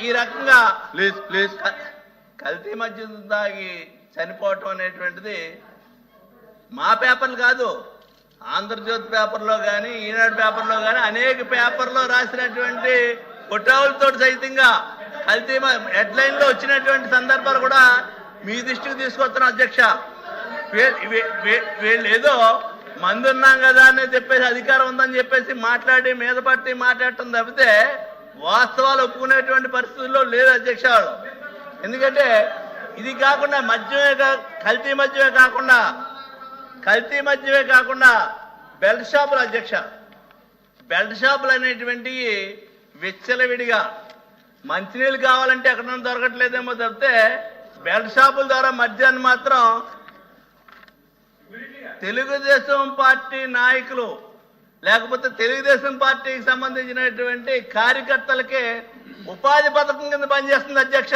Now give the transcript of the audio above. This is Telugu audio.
ఈ రకంగా ప్లీజ్ ప్లీజ్ కల్తీ మద్యం తాగి చనిపోవటం అనేటువంటిది మా పేపర్లు కాదు ఆంధ్రజ్యోతి పేపర్లో కానీ ఈనాడు పేపర్లో కానీ అనేక పేపర్లో రాసినటువంటి కుట్రావులతో సైతంగా కల్తీ హెడ్లైన్లో వచ్చినటువంటి సందర్భాలు కూడా మీ దృష్టికి తీసుకొస్తున్నాం అధ్యక్ష. వీళ్ళు ఏదో మందు ఉన్నాం కదా అని చెప్పేసి అధికారం ఉందని చెప్పేసి మాట్లాడి మీద పట్టి మాట్లాడటం తప్పితే వాస్తవాలు ఒప్పుకునేటువంటి పరిస్థితుల్లో లేదు అధ్యక్ష ఎందుకంటే ఇది కాకుండా మద్యమే కా- కల్తీ మద్యమే కాకుండా కల్తీ మద్యమే కాకుండా బెల్ట్ షాపులు అధ్యక్ష. బెల్ట్ షాపులు అనేటువంటివి విచ్చలవిడిగా మంచినీళ్ళు కావాలంటే ఎక్కడ దొరకట్లేదేమో తప్పితే బెల్ట్ షాపుల ద్వారా మద్యాన్ని మాత్రం తెలుగుదేశం పార్టీ నాయకులు లేకపోతే తెలుగుదేశం పార్టీకి సంబంధించినటువంటి కార్యకర్తలకే ఉపాధి పథకం కింద పనిచేస్తుంది అధ్యక్ష